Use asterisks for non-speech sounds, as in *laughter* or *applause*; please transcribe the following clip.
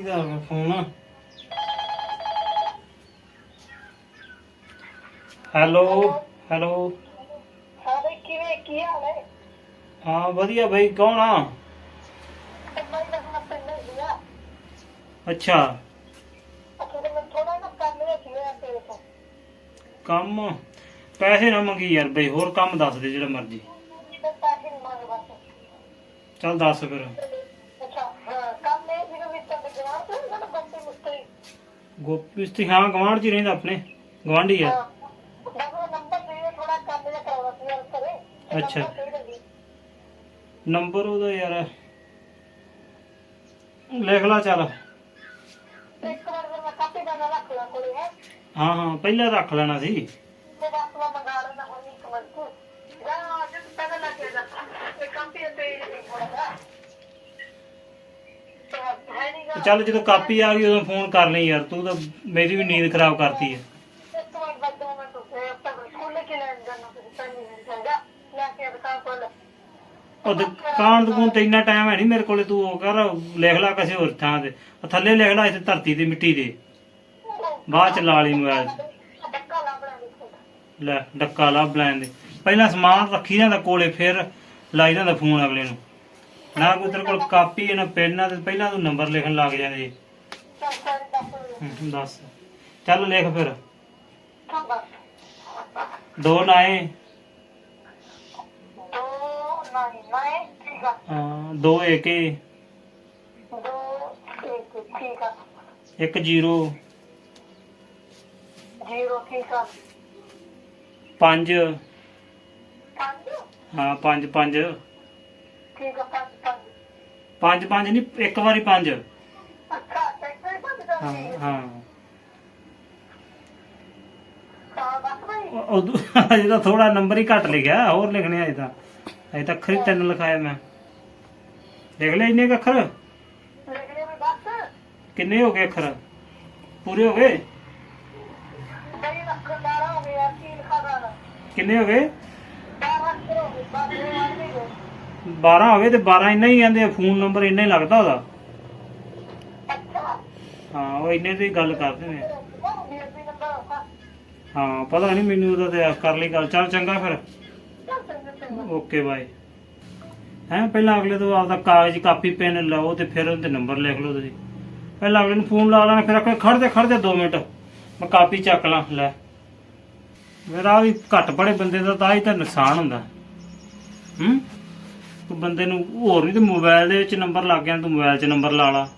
ਕਿਹਦਾ ਆ। Phone hello hello. ਹਾਂ ਬਈ ਕਿਵੇਂ ਕੀ ਹਾਲ ਹੈ? ਹਾਂ ਵਧੀਆ ਬਈ ਕੌਣ ਆ? ਮੈਂ ਨਾ ਪਿੰਡ ਗਿਆ ਅੱਛਾ। ਅਖੇ ਮੈਂ ਥੋੜਾ ਨਾ ਕੰਮ ਮੈਂ ਤੇਰੇ ਤੋਂ ਕੰਮ? ਪੈਸੇ ਨਾ ਮੰਗੀ ਯਾਰ ਬਈ ਹੋਰ ਕੰਮ ਦੱਸ ਦੇ ਜਿਹੜਾ ਮਰਜ਼ੀ। ਤੇ ਪੈਸੇ ਮੰਗ ਬਸ ਚੱਲ ਦੱਸ ਫਿਰ ਅੱਛਾ ਹਾਂ ਕੰਮ ਇਹ ਸੀਗਾ ਵੀ ਤੁਹਾਡੇ ਜਵਾਬ ਤੋਂ ਨਾ ਬੰਦੇ ਮੁਸਤਰੀ ਗੋਪੀ ਸੀ ਹਾਂ ਗਵਾਂਢ ਚ ਹੀ ਰਹਿੰਦਾ ਆਪਣੇ ਗਵਾਂਢੀ ਆ। ਅੱਛਾ। ਨੰਬਰ ਉਹਦਾ ਯਾਰ ਲਿਖ ਲਾ ਚੱਲ। ਹਾਂ। ਹਾਂ ਪਹਿਲਾਂ ਰੱਖ ਲੈਣਾ ਸੀ ਤੇ ਬਸ ਮੈਂ ਮੰਗਾ ਲੈਣਾ ਹੁਣ ਇੱਕ ਮਿੰਟ ਤੋਂ ਜਾਂ ਜਿਸ ਪਹਿਲਾਂ ਲੱਗ ਗਿਆ ਇਹ ਕੰਪੀ ਤੇ ਥੋੜਾ ਹੈ ਨਹੀਂ ਤੇ ਚੱਲ ਜਦੋਂ ਕਾਪੀ ਆ ਗਈ ਉਦੋਂ ਫੋਨ ਕਰ ਲਈ ਯਾਰ ਤੂੰ ਤਾਂ ਮੇਰੀ ਵੀ ਨੀਂਦ ਖਰਾਬ ਕਰਤੀ ਹੈ ਲੈ ਉਹ ਦੁਕਾਨ ਦੁਕਾਨ ਤੇ ਇੰਨਾ ਟਾਈਮ ਹੈ ਨਹੀਂ ਮੇਰੇ ਕੋਲੇ ਤੂੰ ਉਹ ਕਰ ਲਿਖ ਲਾ ਕਿਸੇ ਹੋਰ ਥਾਂ ਤੇ। ਉਹ ਥੱਲੇ ਲਿਖ ਲਾ ਇੱਥੇ ਧਰਤੀ ਤੇ ਮਿੱਟੀ ਦੇ ਬਾਅਦ ਚ ਲਾ ਲਈ ਮੋਬਾਈਲ 'ਚ। ਲੈ ਡੱਕਾ ਲੱਭ ਲੈਣ ਦੇ। ਪਹਿਲਾਂ ਸਮਾਨ ਰੱਖੀ ਜਾਂਦਾ ਕੋਲੇ ਫਿਰ ਲਾਈ ਜਾਂਦਾ ਫੋਨ ਅਗਲੇ ਨੂੰ। ਨਾ ਕੋਈ ਤੇਰੇ ਕੋਲ ਕਾਪੀ ਹੈ ਨਾ ਪੈਨ ਆ ਤੇ ਪਹਿਲਾਂ ਤੂੰ ਨੰਬਰ ਲਿਖਣ ਲੱਗ ਜਾਂਦੇ। ਦੱਸ। ਚੱਲ ਲਿਖ ਫਿਰ। ਦੋ ਨਾਏ। ਦੋ ਨਹੀਂ ਨਹੀਂ ਠੀਕ ਆ ਹਾਂ, ਦੋ ਏਕੇ। ਦੋ ਇੱਕ ਠੀਕ ਆ ਇੱਕ ਜ਼ੀਰੋ। ਜ਼ੀਰੋ ਠੀਕ ਆ ਪੰਜ ਪੰਜ। ਹਾਂ ਪੰਜ ਪੰਜ। ਠੀਕ ਆ ਪੰਜ ਪੰਜ। ਪੰਜ ਪੰਜ ਨਹੀਂ ਇੱਕ ਵਾਰੀ ਪੰਜ। ਅੱਛਾ ਟੈਕਸੀ ਪੰਜ ਦਾ ਹਾਂ ਹਾਂ। ਹਾਂ ਬਸ ਭਾਈ ਉਹ- ਉਦੋਂ *laughs* ਅਜੇ ਤਾਂ ਥੋੜਾ ਨੰਬਰ ਹੀ ਘੱਟ ਲਿਖਿਆ ਹੋਰ ਲਿਖਣੇ ਅਜੇ ਤਾਂ। ਅਜੇ ਤਾਂ ਅੱਖਰ ਹੀ ਤਿੰਨ ਲਿਖਾਇਆ ਮੈਂ। ਲਿਖ ਲੈ ਇੰਨੇ ਕੁ ਅੱਖਰ? ਲਿਖਣੇ ਵੀ ਬਸ। ਕਿੰਨੇ ਹੋ ਗਏ ਅੱਖਰ? ਪੂਰੇ ਹੋ ਗਏ? ਬਈ ਨਖਦਾਰਾ ਹੋ ਗਿਆ ਕੀ ਲਿਖਾ ਦਾ ਕਿੰਨੇ ਹੋ ਗਏ? ਬਾਰਾਂ ਕਰੋ ਬਸ ਇਹ ਆ ਨਹੀਂ ਗਏ। 12 ਹੋਵੇ ਤੇ 12 ਇੰਨਾ ਹੀ ਕਹਿੰਦੇ ਫੋਨ ਨੰਬਰ ਇੰਨਾ ਹੀ ਲੱਗਦਾ ਉਹਦਾ। ਹਾਂ, ਉਹ ਇੰਨੇ ਦੀ ਗੱਲ ਕਰਦੇ ਨੇ ਹਾਂ, ਪਤਾ ਨਹੀਂ ਮੈਨੂੰ ਉਹਦਾ ਤੇ ਕਰ ਲਈ ਗੱਲ। ਚੱਲ ਚੰਗਾ ਫਿਰ। Okay, bye. ਹੈਂ, ਪਹਿਲਾਂ ਅਗਲੇ ਤੋਂ ਆਪਦਾ ਕਾਗਜ਼, ਕਾਪੀ, ਪੈਨ ਲਓ ਤੇ ਫਿਰ ਉਹਦੇ ਨੰਬਰ ਲਿਖ ਲਓ ਤੁਸੀਂ। ਪਹਿਲਾਂ ਅਗਲੇ ਨੂੰ ਫੋਨ ਲਾ ਲੈਣਾ, ਫਿਰ ਆਖੇ ਖੜਦੇ ਖੜਦੇ 2 ਮਿੰਟ। ਮੈਂ ਕਾਪੀ ਚੱਕ ਲਾਂ, ਲੈ। ਮੇਰਾ ਵੀ ਘੱਟ ਪੜੇ ਬੰਦੇ ਦਾ ਤਾਂ ਹੀ ਤਾਂ ਨੁਕਸਾਨ ਹੁੰਦਾ। ਹੂੰ? ਬੰਦੇ ਨੂੰ ਹੋਰ ਨਹੀਂ ਤੇ ਮੋਬਾਈਲ ਦੇ ਵਿੱਚ ਨੰਬਰ ਲੱਗ ਗਿਆ, ਤੂੰ ਮੋਬਾਈਲ 'ਚ ਨੰਬਰ ਲਾ ਲਾ।